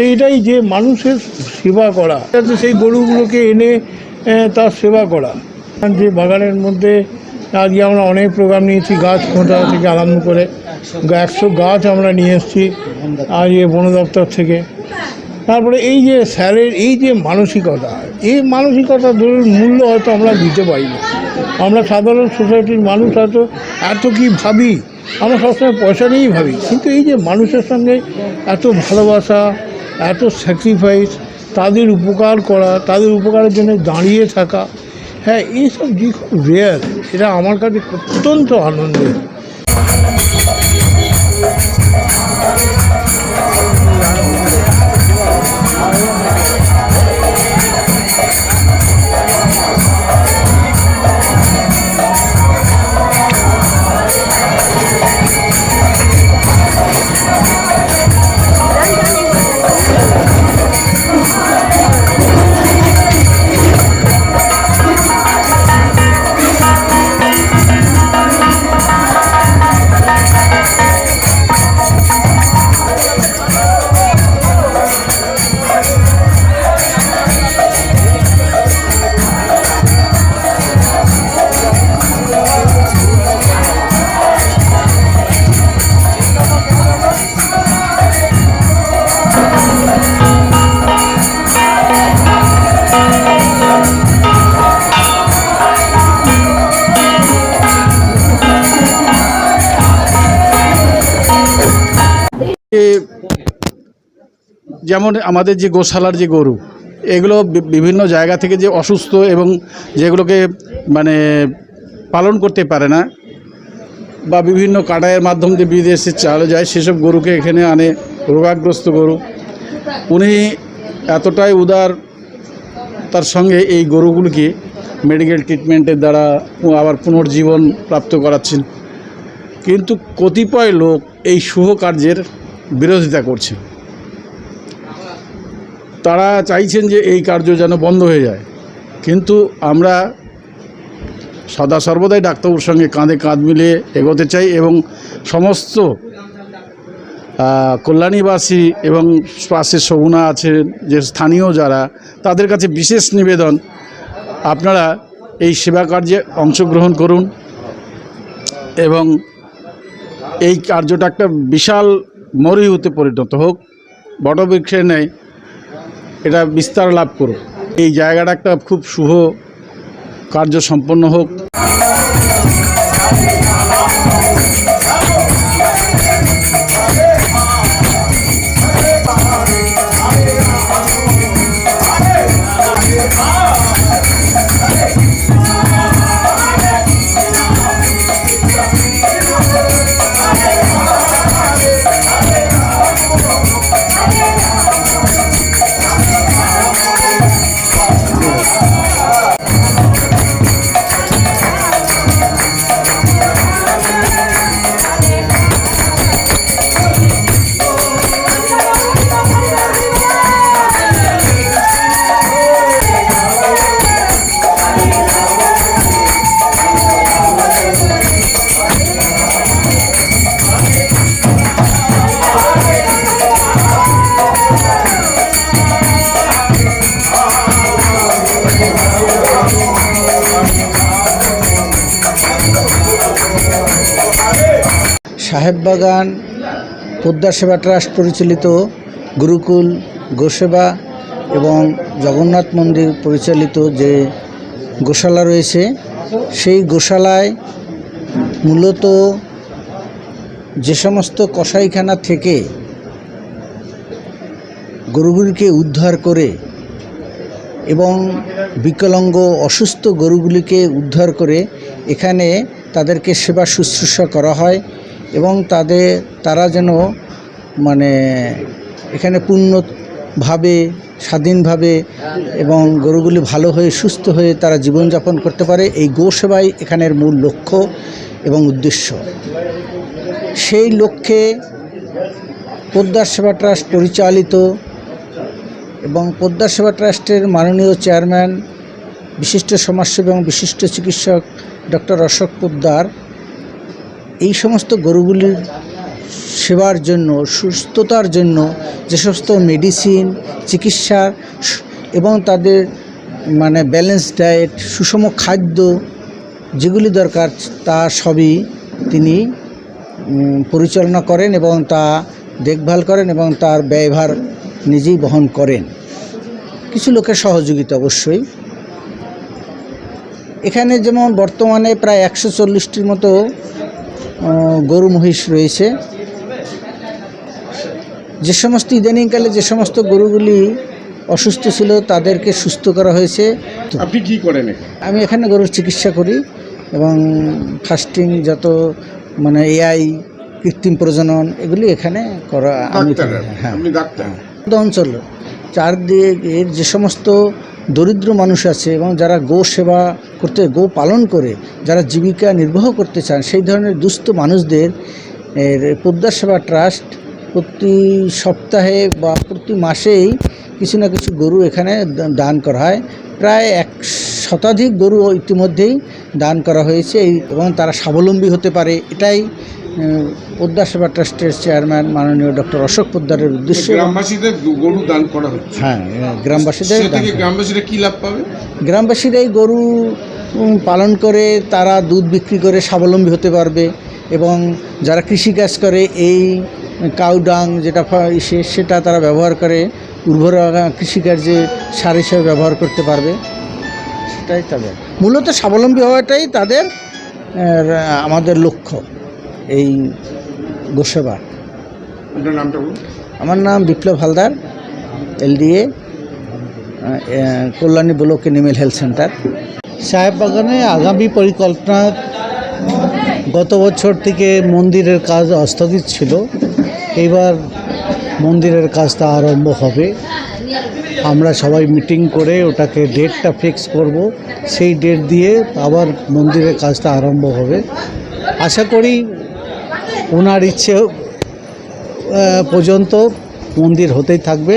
তো এটাই যে মানুষের সেবা করা সেই গরুগুলোকে এনে তার সেবা করা। যে বাগানের মধ্যে আজকে আমরা অনেক প্রোগ্রাম নিয়েছি, গাছ খোঁটা থেকে আরম্ভ করে একশো গাছ আমরা নিয়ে এসেছি আজ এ বন দপ্তর থেকে। তারপরে এই যে স্যারের, এই যে মানসিকতা, এই মানসিকতা ধরুন মূল্য হয়তো আমরা দিতে পারি না আমরা সাধারণ সোসাইটির মানুষ হয়তো এত কি ভাবি? আমরা সবসময় পয়সা নিয়েই ভাবি। কিন্তু এই যে মানুষের সঙ্গে এত ভালোবাসা এত স্যাক্রিফাইস তাদের উপকার করা, তাদের উপকারের জন্য দাঁড়িয়ে থাকা। হ্যাঁ এইসব যে খুব রেয়ার এটা আমার কাছে অত্যন্ত আনন্দের। যেমন আমাদের যে গোশালার যে গরু, এগুলো বিভিন্ন জায়গা থেকে যে অসুস্থ এবং যেগুলোকে মানে পালন করতে পারে না বা বিভিন্ন কাটায়ের মাধ্যম দিয়ে বিদেশে চালে যায়, সেসব গরুকে এখানে আনে, রোগাগ্রস্ত গরু। উনি এতটাই উদার তার সঙ্গে এই গরুগুলিকে মেডিকেল ট্রিটমেন্টের দ্বারা আবার পুনর্জীবন প্রাপ্ত করাচ্ছেন। কিন্তু কতিপয় লোক এই শুভ কার্যের বিরোধিতা করছে। তারা চাইছেন যে এই কার্য যেন বন্ধ হয়ে যায়। কিন্তু আমরা সদা সর্বদাই ডাক্তারবাবুর সঙ্গে কাঁধে কাঁধ মিলিয়ে এগোতে চাই এবং সমস্ত কল্যাণীবাসী এবং পাশে সগুনা আছেন, যে স্থানীয় যারা, তাদের কাছে বিশেষ নিবেদন, আপনারা এই সেবা কার্যে অংশগ্রহণ করুন এবং এই কার্যটা একটা বিশাল মরিহুতে পরিণত হোক বট বটবৃক্ষের নেই, এটা বিস্তার লাভ করুক। এই জায়গাটা একটা খুব শুভ কার্য সম্পন্ন হোক। সাহেববাগান পোদ্দার সেবা ট্রাস্ট পরিচালিত, গুরুকুল, গোসেবা এবং জগন্নাথ মন্দির পরিচালিত যে গোশালা রয়েছে, সেই গোশালায় মূলত যে সমস্ত কসাইখানা থেকে গরুগুলিকে উদ্ধার করে এবং বিকলাঙ্গ অসুস্থ গরুগুলিকে উদ্ধার করে এখানে তাদেরকে সেবা শুশ্রূষা করা হয়। এবং তাদের তারা যেন মানে এখানে পূর্ণভাবে, স্বাধীনভাবে এবং গরুগুলি ভালো হয়ে, সুস্থ হয়ে তারা জীবনযাপন করতে পারে, এই গো সেবাই এখানের মূল লক্ষ্য এবং উদ্দেশ্য। সেই লক্ষ্যে পোদ্দার সেবা ট্রাস্ট পরিচালিত এবং পোদ্দার সেবা ট্রাস্টের মাননীয় চেয়ারম্যান, বিশিষ্ট সমাজসেবী এবং বিশিষ্ট চিকিৎসক ডক্টর অশোক পোদ্দার এই সমস্ত গরুগুলির সেবার জন্য, সুস্থতার জন্য যে সমস্ত মেডিসিন চিকিৎসা এবং তাদের মানে ব্যালেন্স ডায়েট সুষম খাদ্য যেগুলি দরকার তা সবই তিনি পরিচালনা করেন এবং তা দেখভাল করেন এবং তার ব্যয়ভার নিজেই বহন করেন। কিছু লোকের সহযোগিতা অবশ্যই। এখানে যেমন বর্তমানে প্রায় একশো চল্লিশটির মতো গরু মহিষ রয়েছে। যে সমস্ত ইদানিংকালে যে সমস্ত গরুগুলি অসুস্থ ছিল তাদেরকে সুস্থ করা হয়েছে। আপনি কি করেন আমি এখানে গরুর চিকিৎসা করি এবং ফাস্টিং যত মানে এআই কৃত্রিম প্রজনন এগুলি এখানে করা আমি হ্যাঁ আমাদের অঞ্চল চারদিকের যে সমস্ত দরিদ্র মানুষ আছে এবং যারা গো সেবা করতে গো পালন করে যারা জীবিকা নির্বাহ করতে চান সেই ধরনের দুস্থ মানুষদের এর পদ্মা সেবা ট্রাস্ট প্রতি সপ্তাহে বা প্রতি মাসেই কিছু না কিছু গরু এখানে দান করা হয়। প্রায় এক শতাধিক গরু ইতিমধ্যেই দান করা হয়েছে এবং তারা স্বাবলম্বী হতে পারে। এটাই পদ্মা সেবা ট্রাস্টের চেয়ারম্যান মাননীয় ডক্টর অশোক পোদ্দারের উদ্দেশ্যে। গ্রামবাসীদের গরু দান করা হচ্ছে। হ্যাঁ গ্রামবাসীদের। গ্রামবাসীরা কি লাভ পাবে? গ্রামবাসীরা এই গরু পালন করে তারা দুধ বিক্রি করে স্বাবলম্বী হতে পারবে এবং যারা কৃষিকাজ করে এই কাউডাং যেটা সেটা তারা ব্যবহার করে উর্বর কৃষিকার্যে সার হিসেবে ব্যবহার করতে পারবে। সেটাই তাদের। মূলত স্বাবলম্বী হওয়াটাই তাদের আমাদের লক্ষ্য এই গোসেবা আপনার নামটা আমার নাম Biplab Haldar LDA Kalyani block animal health centre. সাহেব বাগানে আগামী পরিকল্পনা গত বছর থেকে মন্দিরের কাজ অস্থগিত ছিল। এবার মন্দিরের কাজটা আরম্ভ হবে। আমরা সবাই মিটিং করে ওটাকে ডেটটা ফিক্স করব। সেই ডেট দিয়ে আবার মন্দিরের কাজটা আরম্ভ হবে। আশা করি ওনার ইচ্ছে পর্যন্ত মন্দির হতেই থাকবে।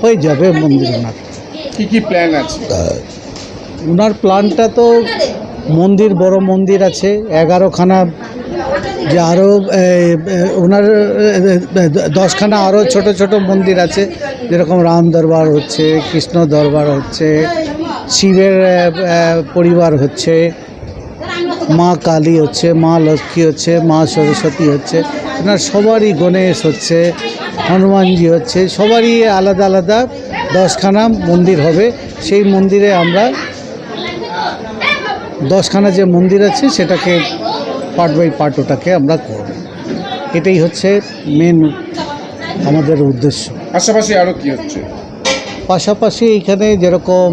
হয়ে যাবে মন্দির ওনার। কি কি প্ল্যান আছে? ওনার প্ল্যানটা তো মন্দির, বড় মন্দির আছে, এগারোখানা যে আরও ওনার দশখানা আরও ছোট ছোট মন্দির আছে, যেরকম রাম দরবার হচ্ছে, কৃষ্ণ দরবার হচ্ছে, শিবের পরিবার হচ্ছে, মা কালী হচ্ছে, মা লক্ষ্মী হচ্ছে, মা সরস্বতী হচ্ছে ওনার সবারই গণেশ হচ্ছে, হনুমানজি হচ্ছে, সবারই আলাদা আলাদা দশখানা মন্দির হবে, সেই মন্দিরে আমরা দশখানা যে মন্দির আছে সেটাকে পার্ট বাই পার্ট ওটাকে আমরা করব। এটাই হচ্ছে মেন আমাদের উদ্দেশ্য। পাশাপাশি আরও কি হচ্ছে? পাশাপাশি এইখানে যেরকম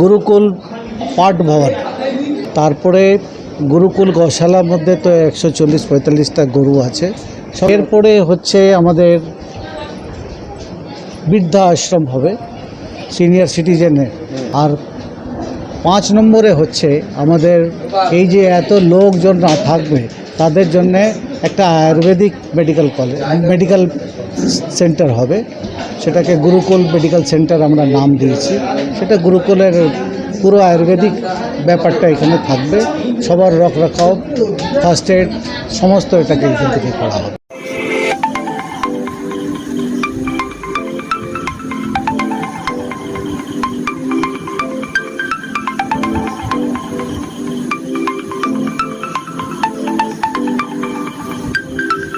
গুরুকুল পাঠ ভবন তারপরে গুরুকুল গৌশালার মধ্যে তো একশো চল্লিশ পঁয়তাল্লিশটা গরু আছে। এরপরে হচ্ছে আমাদের বৃদ্ধা আশ্রম হবে সিনিয়র সিটিজেনের আর পাঁচ নম্বরে হচ্ছে আমাদের এই যে এত লোকজন না থাকবে, তাদের জন্যে একটা ayurvedic medical college medical centre হবে। সেটাকে গুরুকুল মেডিকেল সেন্টার আমরা নাম দিয়েছি। সেটা গুরুকুলের পুরো আয়ুর্বেদিক ব্যাপারটা এখানে থাকবে। সবার রক রাখাও ফার্স্ট এড সমস্ত এটাকে এখান থেকে করা হবে।